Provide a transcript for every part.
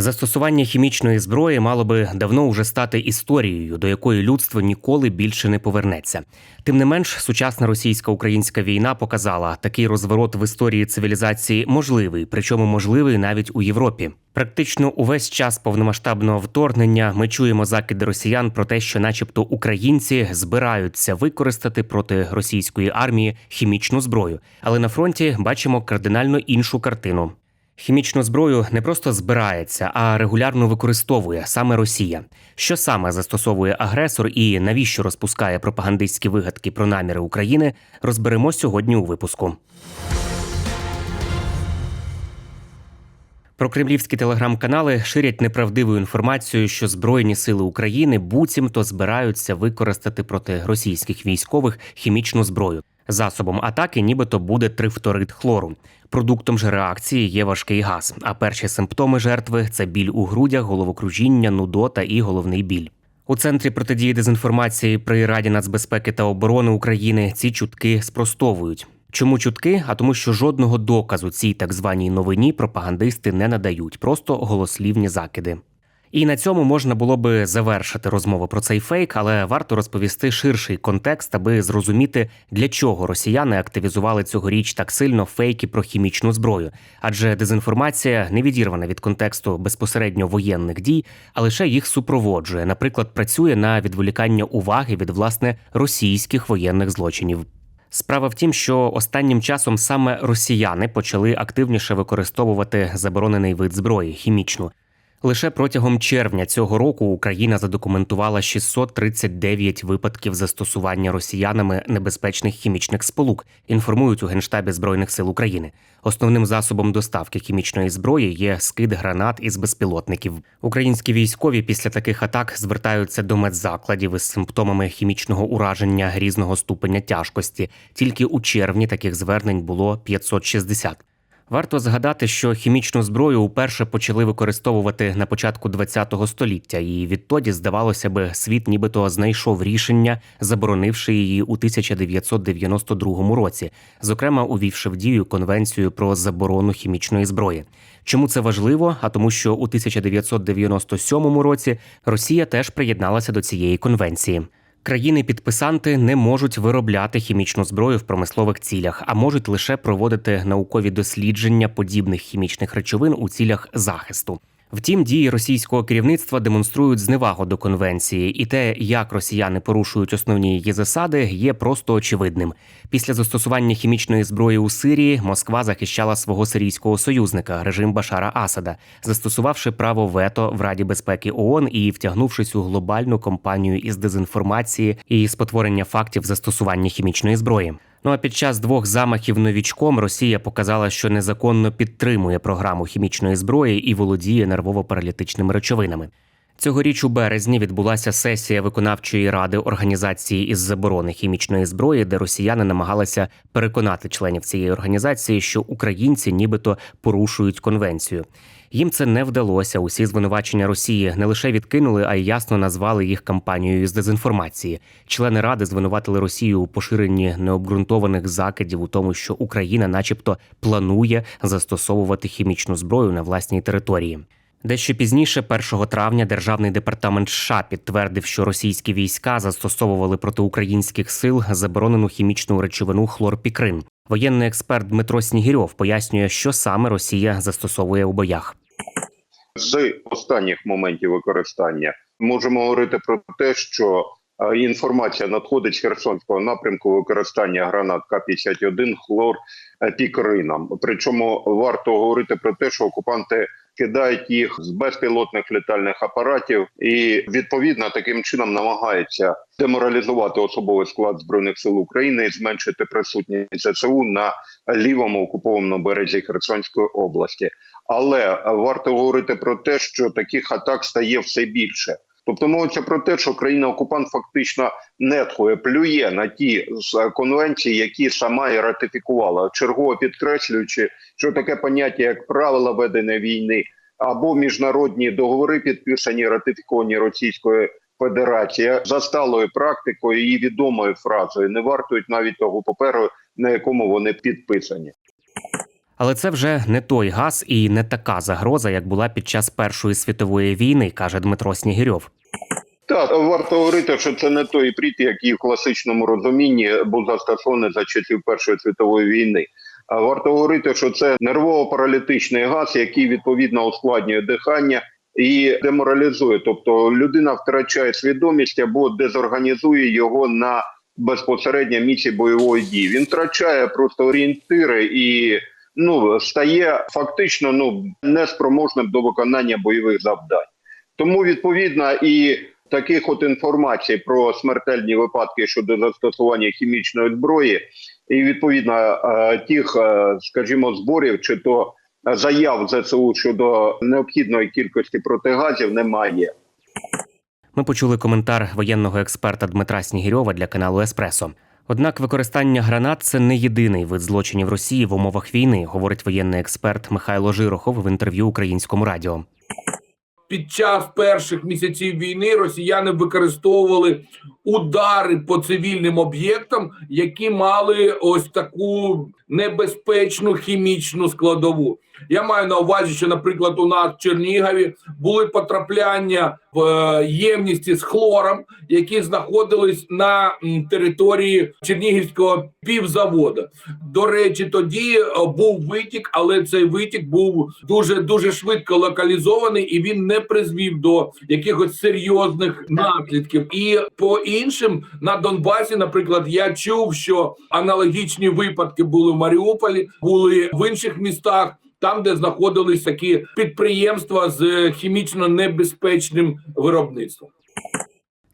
Застосування хімічної зброї мало би давно вже стати історією, до якої людство ніколи більше не повернеться. Тим не менш, сучасна російсько-українська війна показала, такий розворот в історії цивілізації можливий, причому можливий навіть у Європі. Практично увесь час повномасштабного вторгнення ми чуємо закиди росіян про те, що, начебто, українці збираються використати проти російської армії хімічну зброю, але на фронті бачимо кардинально іншу картину. Хімічну зброю не просто збирається, а регулярно використовує саме Росія. Що саме застосовує агресор і навіщо розпускає пропагандистські вигадки про наміри України, розберемо сьогодні у випуску. Прокремлівські телеграм-канали ширять неправдиву інформацію, що Збройні сили України буцімто збираються використати проти російських військових хімічну зброю. Засобом атаки нібито буде трифторид хлору. Продуктом ж реакції є важкий газ. А перші симптоми жертви це біль у грудях, головокружіння, нудота і головний біль. У центрі протидії дезінформації при Раді нацбезпеки та оборони України ці чутки спростовують. Чому чутки? А тому, що жодного доказу цій так званій новині пропагандисти не надають, просто голослівні закиди. І на цьому можна було би завершити розмову про цей фейк, але варто розповісти ширший контекст, аби зрозуміти, для чого росіяни активізували цьогоріч так сильно фейки про хімічну зброю. Адже дезінформація не відірвана від контексту безпосередньо воєнних дій, а лише їх супроводжує. Наприклад, працює на відволікання уваги від власне російських воєнних злочинів. Справа в тім, що останнім часом саме росіяни почали активніше використовувати заборонений вид зброї хімічну. Лише протягом червня цього року Україна задокументувала 639 випадків застосування росіянами небезпечних хімічних сполук. Інформують у генштабі збройних сил України. Основним засобом доставки хімічної зброї є скид гранат із безпілотників. Українські військові після таких атак звертаються до медзакладів із симптомами хімічного ураження різного ступеня тяжкості. Тільки у червні таких звернень було 560. Варто згадати, що хімічну зброю уперше почали використовувати на початку ХХ століття, і відтоді, здавалося би, світ нібито знайшов рішення, заборонивши її у 1992 році, зокрема увівши в дію конвенцію про заборону хімічної зброї. Чому це важливо? А тому, що у 1997 році Росія теж приєдналася до цієї конвенції. Країни-підписанти не можуть виробляти хімічну зброю в промислових цілях, а можуть лише проводити наукові дослідження подібних хімічних речовин у цілях захисту. Втім, дії російського керівництва демонструють зневагу до конвенції, і те, як росіяни порушують основні її засади, є просто очевидним. Після застосування хімічної зброї у Сирії Москва захищала свого сирійського союзника, режим Башара Асада, застосувавши право вето в Раді безпеки ООН і втягнувшись у глобальну кампанію із дезінформації і спотворення фактів застосування хімічної зброї. Ну а під час двох замахів новічком Росія показала, що незаконно підтримує програму хімічної зброї і володіє нервово-паралітичними речовинами. Цьогоріч у березні відбулася сесія виконавчої ради організації із заборони хімічної зброї, де росіяни намагалися переконати членів цієї організації, що українці нібито порушують конвенцію. Їм це не вдалося. Усі звинувачення Росії не лише відкинули, а й ясно назвали їх кампанією з дезінформації. Члени ради звинуватили Росію у поширенні необґрунтованих закидів у тому, що Україна, начебто, планує застосовувати хімічну зброю на власній території. Дещо пізніше, 1 травня, державний департамент США підтвердив, що російські війська застосовували проти українських сил заборонену хімічну речовину хлорпікрин. Воєнний експерт Дмитро Снігірьов пояснює, що саме Росія застосовує у боях. з останніх моментів використання можемо говорити про те, що е, інформація надходить з Херсонського напрямку використання гранат К-51 хлор е, пікрином. Причому варто говорити про те, що окупанти кидають їх з безпілотних літальних апаратів, і відповідно таким чином намагаються деморалізувати особовий склад збройних сил України і зменшити присутність ЗСУ на лівому окупованому березі Херсонської області. Але варто говорити про те, що таких атак стає все більше. Тобто мовиться про те, що країна-окупант фактично нетхує, плює на ті з- конвенції, які сама і ратифікувала, чергово підкреслюючи, що таке поняття як правила ведення війни або міжнародні договори, підписані ратифіковані Російською Федерацією, за сталою практикою і відомою фразою не вартують навіть того паперу, на якому вони підписані. Але це вже не той газ і не така загроза, як була під час Першої світової війни, каже Дмитро Снігирьов. Так, варто говорити, що це не той прит, який в класичному розумінні був застосований за часів Першої світової війни. А варто говорити, що це нервово-паралітичний газ, який відповідно ускладнює дихання і деморалізує. Тобто людина втрачає свідомість або дезорганізує його на безпосередньо місці бойової дії. Він втрачає просто орієнтири і ну стає фактично ну неспроможним до виконання бойових завдань. Тому відповідно і таких от інформацій про смертельні випадки щодо застосування хімічної зброї, і відповідно е, тих, е, скажімо, зборів чи то заяв ЗСУ щодо необхідної кількості протигазів немає. Ми почули коментар воєнного експерта Дмитра Снігирьова для каналу Еспресо. Однак використання гранат це не єдиний вид злочинів Росії в умовах війни, говорить воєнний експерт Михайло Жирохов в інтерв'ю українському радіо. під час перших місяців війни росіяни використовували удари по цивільним об'єктам, які мали ось таку небезпечну хімічну складову. Я маю на увазі, що, наприклад, у нас в Чернігові були потрапляння в е, ємності з хлором, які знаходились на території Чернігівського півзаводу. До речі, тоді е, був витік, але цей витік був дуже дуже швидко локалізований, і він не призвів до якихось серйозних наслідків. І по іншим на Донбасі, наприклад, я чув, що аналогічні випадки були в Маріуполі, були в інших містах. Там, де знаходились такі підприємства з хімічно небезпечним виробництвом.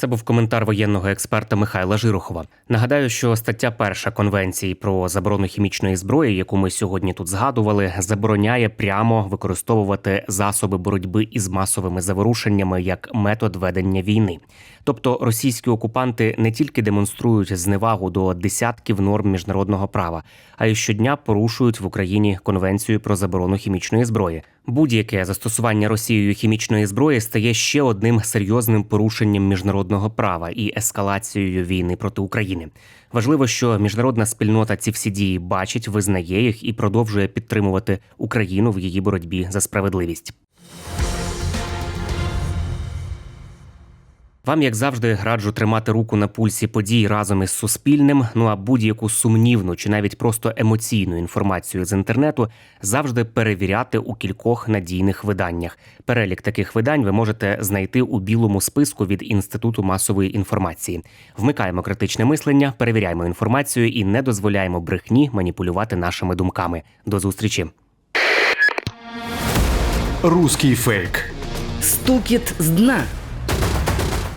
Це був коментар воєнного експерта Михайла Жирохова. Нагадаю, що стаття перша конвенції про заборону хімічної зброї, яку ми сьогодні тут згадували, забороняє прямо використовувати засоби боротьби із масовими заворушеннями як метод ведення війни. Тобто російські окупанти не тільки демонструють зневагу до десятків норм міжнародного права, а й щодня порушують в Україні конвенцію про заборону хімічної зброї. Будь-яке застосування Росією хімічної зброї стає ще одним серйозним порушенням міжнародного права і ескалацією війни проти України. Важливо, що міжнародна спільнота ці всі дії бачить, визнає їх і продовжує підтримувати Україну в її боротьбі за справедливість. Вам, як завжди, раджу тримати руку на пульсі подій разом із Суспільним. Ну а будь-яку сумнівну чи навіть просто емоційну інформацію з інтернету завжди перевіряти у кількох надійних виданнях. Перелік таких видань ви можете знайти у білому списку від Інституту масової інформації. Вмикаємо критичне мислення, перевіряємо інформацію і не дозволяємо брехні маніпулювати нашими думками. До зустрічі. Руський фейк. Стукіт з дна.